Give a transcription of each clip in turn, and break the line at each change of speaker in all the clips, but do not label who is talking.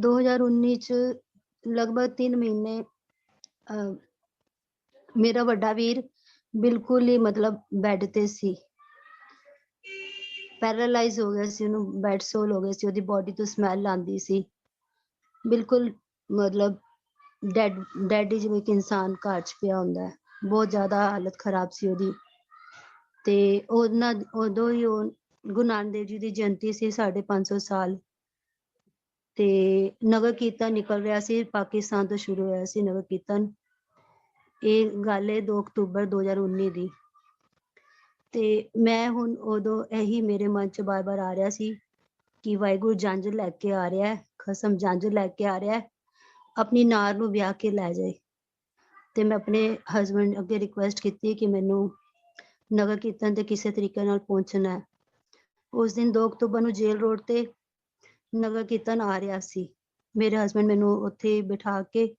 2019 ਚ ਲਗਭਗ 3 ਮਹੀਨੇ ਅਹ, ਮੇਰਾ ਵੱਡਾ ਵੀਰ ਬਿਲਕੁਲ ਹੀ ਮਤਲਬ ਬੈੱਡ ਤੇ ਸੀ। ਪੈਰਾਲਾਈਜ਼ ਹੋ ਗਿਆ ਸੀ ਉਹਨੂੰ ਬੈੱਡ ਸੋਲ ਹੋ ਗਿਆ ਸੀ ਉਹਦੀ ਬਾਡੀ ਤੋਂ ਸਮੈਲ ਆਉਂਦੀ ਸੀ। ਬਿਲਕੁਲ ਮਤਲਬ ਡੈਡ ਡੈਡੀ ਜਿਵੇਂ ਕਿ ਇਨਸਾਨ ਘਰ ਚ ਪਿਆ ਹੁੰਦਾ ਹੈ। ਬਹੁਤ ਜ਼ਿਆਦਾ ਹਾਲਤ ਖਰਾਬ ਸੀ ਉਹਦੀ। ਤੇ ਉਹਨਾਂ ਉਦੋਂ ਹੀ ਉਹ ਗੁਰੂ ਨਾਨਕ ਦੇਵ ਜੀ ਦੀ ਜਯੰਤੀ ਸੀ ਸਾਢੇ ਪੰਜ ਸੌ ਸਾਲ। ਤੇ ਨਗਰ ਕੀਰਤਨ ਨਿਕਲ ਰਿਹਾ ਸੀ, ਪਾਕਿਸਤਾਨ ਤੋਂ ਸ਼ੁਰੂ ਹੋਇਆ ਸੀ ਨਗਰ ਕੀਰਤਨ। ਇਹ ਗੱਲ ਹੈ 2 ਅਕਤੂਬਰ 2019 ਦੀ। ਤੇ ਮੈਂ ਹੁਣ ਉਦੋਂ ਇਹੀ ਮੇਰੇ ਮਨ ਚ ਬਾਰ-ਬਾਰ ਆ ਰਿਹਾ ਸੀ ਕਿ ਵਾਹਿਗੁਰੂ ਜੰਜ ਲੈ ਕੇ ਆ ਰਿਹਾ ਹੈ, ਖਸਮ ਜੰਜ ਲੈ ਕੇ ਆ ਰਿਹਾ ਹੈ, ਆਪਣੀ ਨਾਰ ਨੂੰ ਵਿਆਹ ਕੇ ਲੈ ਜਾਏ। ਤੇ ਮੈਂ ਆਪਣੇ ਹਸਬੰਡ ਅੱਗੇ ਰਿਕੁਐਸਟ ਕੀਤੀ ਕਿ ਮੈਨੂੰ ਨਗਰ ਕੀਰਤਨ ਤੇ ਕਿਸੇ ਤਰੀਕੇ ਨਾਲ ਪਹੁੰਚਣਾ ਹੈ। ਉਸ ਦਿਨ 2 ਅਕਤੂਬਰ ਨੂੰ ਜੇਲ ਰੋਡ ਤੇ ਨਗਰ ਕੀਰਤਨ ਆ ਰਿਹਾ ਸੀ। ਮੇਰੇ ਹਸਬੰਡ ਮੈਨੂੰ ਉੱਥੇ ਬਿਠਾ ਕੇ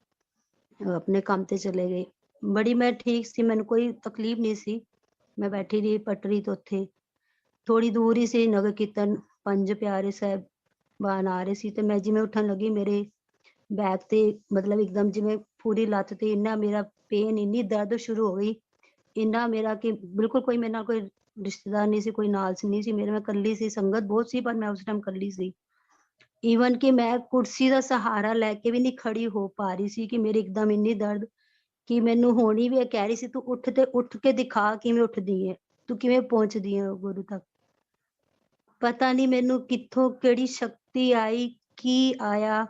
ਅਹ ਆਪਣੇ ਕੰਮ ਤੇ ਚਲੇ ਗਏ। ਬੜੀ ਮੈਂ ਠੀਕ ਸੀ, ਮੈਨੂੰ ਕੋਈ ਤਕਲੀਫ ਨਹੀਂ ਸੀ। ਮੈਂ ਬੈਠੀ ਰਹੀ ਪਟਰੀ ਤੋਂ ਉੱਥੇ। ਥੋੜੀ ਦੂਰ ਹੀ ਸੀ ਨਗਰ ਕੀਰਤਨ। ਪੰਜ ਪਿਆਰੇ ਸਾਹਿਬ ਬਾਣ ਆ ਰਹੇ ਸੀ ਤੇ ਮੈਂ ਜਿਵੇਂ ਉੱਠਣ ਲੱਗੀ, ਮੇਰੇ ਬੈਕ ਤੇ ਮਤਲਬ ਇੱਕਦਮ ਜਿਵੇਂ ਪੂਰੀ ਲੱਤ ਤੇ ਇੰਨਾ ਮੇਰਾ ਪੇਨ ਇੰਨੀ ਦਰਦ ਸ਼ੁਰੂ ਹੋ ਗਈ। ਇੰਨਾ ਮੇਰਾ ਕਿ ਬਿਲਕੁਲ ਕੋਈ ਮੇਰੇ ਨਾਲ ਕੋਈ ਰਿਸ਼ਤੇਦਾਰ ਨਹੀਂ ਸੀ, ਕੋਈ ਨਾਲ ਸੀ ਨਹੀਂ ਸੀ। ਮੇਰੇ ਮੈਂ ਇਕੱਲੀ ਸੀ, ਸੰਗਤ ਬਹੁਤ ਸੀ, ਪਰ ਮੈਂ ਉਸ ਟਾਈਮ ਇਕੱਲੀ ਸੀ। ਈਵਨ ਕਿ ਮੈਂ ਕੁਰਸੀ ਦਾ ਸਹਾਰਾ ਲੈ ਕੇ ਵੀ ਨਹੀਂ ਖੜੀ ਹੋ ਪਾ ਰਹੀ ਸੀ ਕਿ ਮੇਰੇ ਇੱਕਦਮ ਇੰਨੀ ਦਰਦ ਕਿ ਮੈਨੂੰ ਹੋਣੀ ਵੀ ਕਹਿ ਰਹੀ ਸੀ, ਤੂੰ ਉੱਠ ਤੇ ਉੱਠ ਕੇ ਦਿਖਾ ਕਿਵੇਂ ਉੱਠਦੀ ਹੈ ਤੂੰ ਕਿਵੇਂ ਪਹੁੰਚਦੀ ਹੈ ਗੁਰੂ ਤੱਕ? ਪਤਾ ਨਹੀਂ ਮੈਨੂੰ ਕਿੱਥੋਂ ਕਿਹੜੀ ਸ਼ਕਤੀ ਆਈ, ਕੀ ਆਇਆ,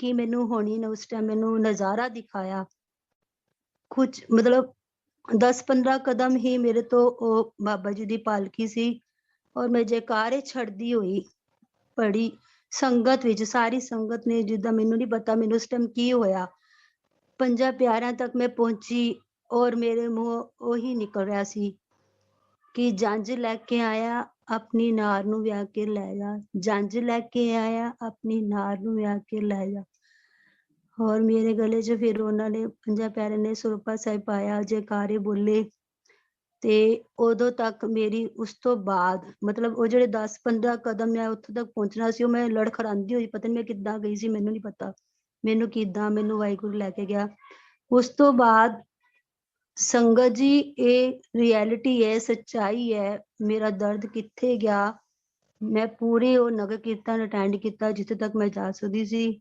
ਕਿ ਮੈਨੂੰ ਹੋਣੀ ਨੇ ਉਸ ਟਾਈਮ ਮੈਨੂੰ ਨਜ਼ਾਰਾ ਦਿਖਾਇਆ। ਕੁਝ ਮਤਲਬ 10-15 ਕਦਮ ਹੀ ਮੇਰੇ ਤੋਂ ਉਹ ਬਾਬਾ ਜੀ ਦੀ ਪਾਲਕੀ ਸੀ ਔਰ ਮੈਂ ਜੈਕਾਰੇ ਛੱਡਦੀ ਹੋਈ ਪੜੀ ਸੰਗਤ ਵਿੱਚ, ਸਾਰੀ ਸੰਗਤ ਨੇ ਜਿੱਦਾਂ ਮੈਨੂੰ ਨਹੀਂ ਪਤਾ ਮੈਨੂੰ ਉਸ ਟਾਈਮ ਕੀ ਹੋਇਆ। ਪੰਜਾਂ ਪਿਆਰਿਆਂ ਤੱਕ ਮੈਂ ਪਹੁੰਚੀ ਔਰ ਮੇਰੇ ਮੂੰਹ ਉਹੀ ਨਿਕਲ ਰਿਹਾ ਸੀ ਕਿ ਜੰਜ ਲੈ ਕੇ ਆਇਆ, ਆਪਣੀ ਨਾਰ ਨੂੰ ਵਿਆਹ ਕੇ ਲੈ ਜਾ। ਜੰਜ ਲੈ ਕੇ ਆਇਆ, ਆਪਣੀ ਨਾਰ ਨੂੰ ਵਿਆਹ ਕੇ ਲੈ ਜਾ। ਔਰ ਮੇਰੇ ਗਲੇ 'ਚ ਫਿਰ ਉਹਨਾਂ ਨੇ, ਪੰਜਾਂ ਪਿਆਰਿਆਂ ਨੇ ਸੁਰਪਾ ਸਾਹਿਬ ਪਾਇਆ, ਜੈਕਾਰੇ ਬੋਲੇ। ਤੇ ਉਦੋਂ ਤੱਕ ਮੇਰੀ ਉਸ ਤੋਂ ਬਾਅਦ, ਮਤਲਬ ਉਹ ਜਿਹੜੇ 10-15 ਕਦਮ ਮੈਂ ਉੱਥੇ ਤੱਕ ਪਹੁੰਚਣਾ ਸੀ, ਉਹ ਮੈਂ ਲੜਖੜਾਂਦੀ ਹੋਈ, ਪਤਾ ਨਹੀਂ ਮੈਂ ਕਿੱਦਾਂ ਗਈ ਸੀ, ਮੈਨੂੰ ਨਹੀਂ ਪਤਾ। ਮੈਨੂੰ ਕਿੱਦਾਂ, ਮੈਨੂੰ ਵਾਹਿਗੁਰੂ ਲੈ ਕੇ ਗਿਆ। ਉਸ ਤੋਂ ਬਾਅਦ ਸੰਗਤ ਜੀ, ਇਹ ਰਿਐਲਿਟੀ ਹੈ, ਸੱਚਾਈ ਹੈ, ਮੇਰਾ ਦਰਦ ਕਿੱਥੇ ਗਿਆ? ਮੈਂ ਪੂਰੇ ਉਹ ਨਗਰ ਕੀਰਤਨ ਅਟੈਂਡ ਕੀਤਾ, ਜਿੱਥੇ ਤੱਕ ਮੈਂ ਜਾ ਸਕਦੀ ਸੀ।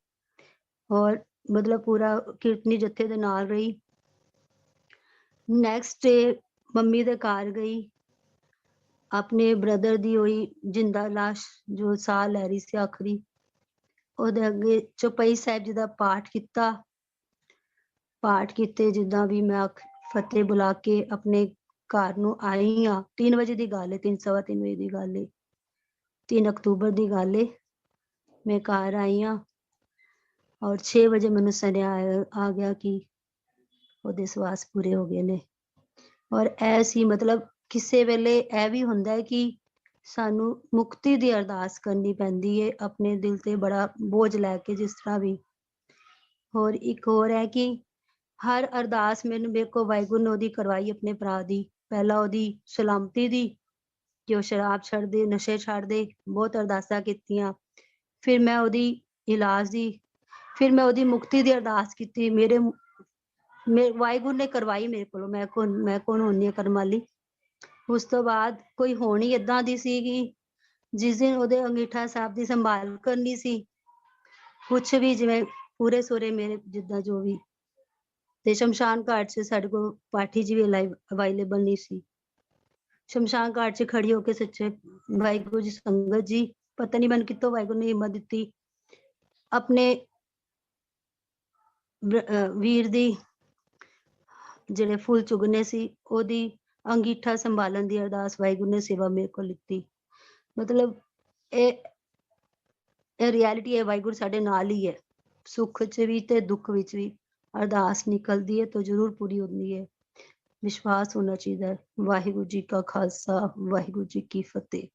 ਔਰ ਮਤਲਬ ਪੂਰਾ ਕੀਰਤਨੀ ਜਥੇ ਦੇ ਨਾਲ ਰਹੀ। ਨੈਕਸਟ ਡੇ ਮੰਮੀ ਦੇ ਘਰ ਗਈ। ਆਪਣੇ ਬ੍ਰਦਰ ਦੀ ਹੋਈ ਜਿੰਦਾ ਲਾਸ਼ ਜੋ ਸਾਹ ਲੈ ਰਹੀ ਸੀ ਆਖਰੀ। ਉਹਦੇ ਅੱਗੇ ਚੁਪਈ ਸਾਹਿਬ ਜੀ ਦਾ ਪਾਠ ਕੀਤਾ। ਪਾਠ ਕੀਤੇ ਜਿੱਦਾਂ ਵੀ ਮੈਂ ਫਤਿਹ ਬੁਲਾ ਕੇ ਆਪਣੇ ਘਰ ਨੂੰ ਆਈ ਆ 3 ਵਜੇ ਦੀ ਗੱਲ ਹੈ 3:30 ਵਜੇ ਦੀ ਗੱਲ ਹੈ 3 ਅਕਤੂਬਰ ਦੀ ਗੱਲ ਹੈ ਮੈਂ ਘਰ ਆਈ ਆ ਔਰ 6 ਵਜੇ ਮੈਨੂੰ ਸੁਨੇਹਾ ਆਇਆ- ਆ ਗਿਆ ਕਿ ਉਹਦੇ ਸਵਾਸ ਪੂਰੇ ਹੋ ਗਏ ਨੇ। ਔਰ ਇਹ ਸੀ ਮਤਲਬ ਕਿਸੇ ਵੇਲੇ ਇਹ ਵੀ ਹੁੰਦਾ ਹੈ ਕਿ ਸਾਨੂੰ ਮੁਕਤੀ ਦੀ ਅਰਦਾਸ ਕਰਨੀ ਪੈਂਦੀ ਹੈ, ਆਪਣੇ ਦਿਲ ਤੇ ਬੜਾ ਬੋਝ ਲੈ ਕੇ ਜਿਸ ਤਰ੍ਹਾਂ ਵੀ। ਹੋਰ ਇੱਕ ਹੋਰ ਹੈ ਕਿ ਹਰ ਅਰਦਾਸ ਮੈਨੂੰ ਵੇਖੋ ਵਾਹਿਗੁਰੂ ਨੇ ਉਹਦੀ ਕਰਵਾਈ ਆਪਣੇ ਭਰਾ ਦੀ। ਪਹਿਲਾਂ ਉਹਦੀ ਸਲਾਮਤੀ ਦੀ ਕਿ ਉਹ ਸ਼ਰਾਬ ਛੱਡ ਦੇ ਨਸ਼ੇ ਛੱਡ ਦੇ ਬਹੁਤ ਅਰਦਾਸਾਂ ਕੀਤੀਆਂ। ਫਿਰ ਮੈਂ ਉਹਦੀ ਇਲਾਜ ਦੀ, ਫਿਰ ਮੈਂ ਉਹਦੀ ਮੁਕਤੀ ਦੀ ਅਰਦਾਸ ਕੀਤੀ। ਮੇਰੇ ਮੇ, ਵਾਹਿਗੁਰੂ ਨੇ ਕਰਵਾਈ ਮੇਰੇ ਕੋਲੋਂ, ਮੈਂ ਕੌਣ ਮੈਂ ਕੌਣ ਹੁੰਦੀ ਆ ਕਰਮਾਲੀ ਉਸ ਤੋਂ ਬਾਅਦ ਕੋਈ ਹੋਣੀ ਏਦਾਂ ਦੀ ਸੀਗੀ, ਜਿਸ ਦਿਨ ਉਹਦੇ ਅੰਗੀਠਾ ਸਾਹਿਬ ਦੀ ਸੰਭਾਲ ਕਰਨੀ ਸੀ। ਕੁਛ ਵੀ ਜਿਵੇਂ ਪੂਰੇ ਸੂਰੇ ਮੇਰੇ, ਜਿੱਦਾਂ ਜੋ ਵੀ। ਤੇ ਸ਼ਮਸ਼ਾਨ ਘਾਟ 'ਚ ਸਾਡੇ ਕੋਲ ਪਾਠੀ ਜੀ ਵੀ ਅਵੇਲੇਬਲ ਨਹੀਂ ਸੀ। ਸ਼ਮਸ਼ਾਨ ਘਾਟ 'ਚ ਖੜੀ ਹੋ ਕੇ ਸੱਚੇ ਵਾਹਿਗੁਰੂ ਜੀ, ਸੰਗਤ ਜੀ, ਪਤਾ ਨਹੀਂ ਮੈਨੂੰ ਕਿੱਥੋਂ ਵਾਹਿਗੁਰੂ ਨੇ ਹਿੰਮਤ ਦਿੱਤੀ। ਆਪਣੇ ਵੀਰ ਦੀ ਜਿਹੜੇ ਫੁੱਲ ਚੁਗਨੇ ਸੀ, ਉਹਦੀ ਅੰਗੀਠਾ ਸੰਭਾਲਣ ਦੀ ਅਰਦਾਸ ਵਾਹਿਗੁਰੂ ਨੇ ਸੇਵਾ ਮੇਰੇ ਕੋਲ ਲਿੱਤੀ। ਮਤਲਬ ਇਹ ਇਹ ਰਿਐਲਿਟੀ ਹੈ ਵਾਹਿਗੁਰੂ ਸਾਡੇ ਨਾਲ ਹੀ ਹੈ। ਸੁੱਖ 'ਚ ਵੀ ਤੇ ਦੁੱਖ ਵਿੱਚ ਵੀ ਅਰਦਾਸ ਨਿਕਲਦੀ ਹੈ ਤਾਂ ਜ਼ਰੂਰ ਪੂਰੀ ਹੁੰਦੀ ਹੈ। ਵਿਸ਼ਵਾਸ ਹੋਣਾ ਚਾਹੀਦਾ ਵਾਹਿਗੁਰੂ ਜੀ ਕਾ ਖਾਲਸਾ, ਵਾਹਿਗੁਰੂ ਜੀ ਕੀ ਫਤਿਹ।